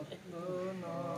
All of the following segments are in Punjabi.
Akbar.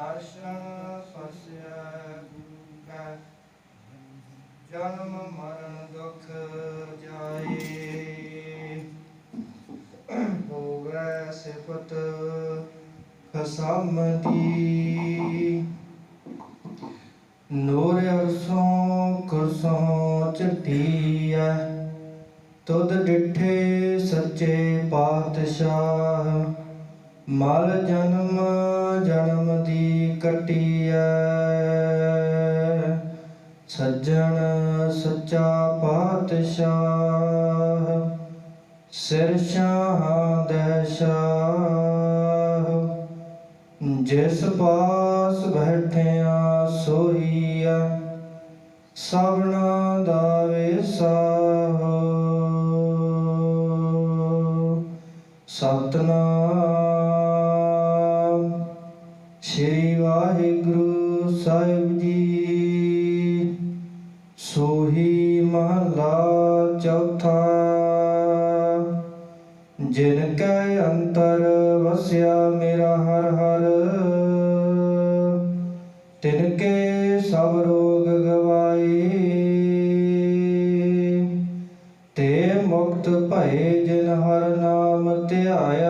ਦਰਸ਼ਨ ਫਸਿਆ ਗੁਰੂ ਜਨਮ ਮਰਨ ਦੁਖ ਜਾਏ। ਹੋਵੇ ਸਿਫਤ ਖਸਮਦੀ। ਨੂਰ ਅਰਸੋਂ ਕੁਰਸੋਂ ਚਟੀਆ ਤੁਧ ਡਿਠੇ ਸੱਚੇ ਪਾਤਸ਼ਾਹ। ਮਲ ਜਨਮ ਜਨਮ ਕਟਿਆ ਸੱਜਣ ਸੱਚਾ ਪਾਤਸ਼ਾਹ, ਸਿਰ ਸ਼ਾਹ ਦੇ ਜਿਸ ਪਾਸ ਬੈਠਿਆ ਸੋਈਆ, ਸਭਨਾ ਦਾ ਵਿਸਾਹੋ। ਸਤਨਾਮ, ਸ੍ਰੀ ਵਾਹਿਗੁਰੂ। ਸਾਹਿਬ ਜੀ। ਸੋਹੀ ਮਹਲਾ ਚੌਥਾ। ਜਿਨ ਕੈ ਅੰਤਰ ਵਸਿਆ ਮੇਰਾ ਹਰ ਹਰ। ਤਿਨ ਕੇ ਸਭ ਰੋਗ ਗਵਾਏ। ਤੇ ਮੁਕਤ ਭਏ ਜਿਨ ਹਰ ਨਾਮ ਧਿਆਇਆ।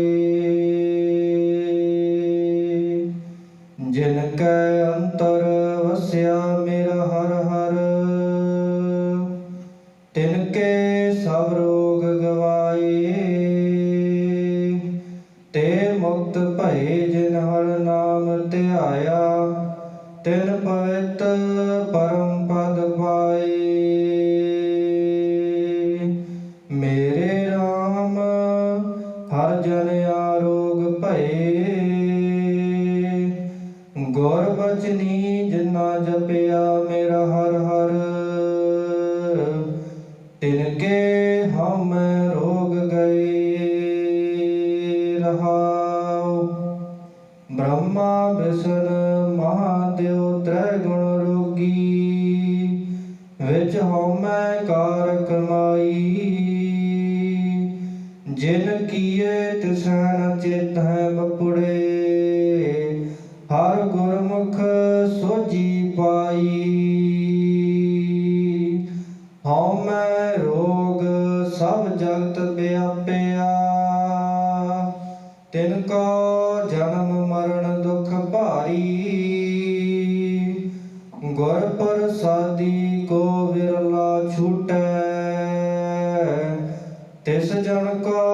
ਪਾਏ ਜਿਨ ਕੈ ਅੰਤਰ ਵਸਿਆ ਮੇਰਾ ਹਰ ਹਰ ਤਿਨ ਕੇ ਸਭ ਰੋਗ ਗਵਾਏ। ਮੇਰਾ ਹਰ ਹਰ। ਤਿਨ ਕੇ ਹਮ ਰੋਗ ਗਏ ਰਹਾਉ। ਬ੍ਰਹਮਾ ਵਿਸ਼ਨ ਮਹਾਦੇਵ ਤ੍ਰੈ ਗੁਣ ਰੋਗੀ। ਵਿੱਚ ਹਉਮੈ ਕਾਰ ਕਮਾਈ ਜਿਨ ਕੀਏ ਤਿਸੈ ਨ ਚੇਤੈ ਬਪੁੜੇ ਤਿਨ ਕੋ ਜਨਮ ਮਰਨ ਦੁਖ ਭਾਰੀ ਗੁਰ ਪ੍ਰਸਾਦੀ ਕੋ ਵਿਰਲਾ ਛੂਟੈ ਤਿਸ ਜਨ ਕੋ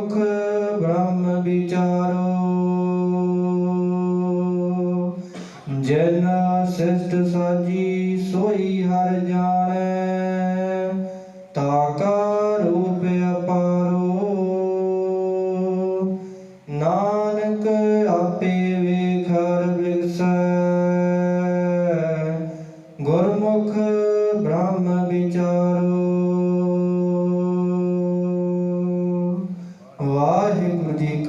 ਗੁਰਮੁਖ ਬ੍ਰਹਮ ਵਿਚਾਰੋ। ਜਿਨ ਸਿਸ਼ਟ ਸਾਜੀ ਸੋਈ ਹਰ ਜਾਣੈ, ਤਾਕਾ ਰੂਪ ਅਪਾਰੋ। ਨਾਨਕ ਆਪੇ ਵੇਖਰ ਹਰ ਗੁਰਮੁਖ ਬ੍ਰਹਮ ਵਿਚਾਰ।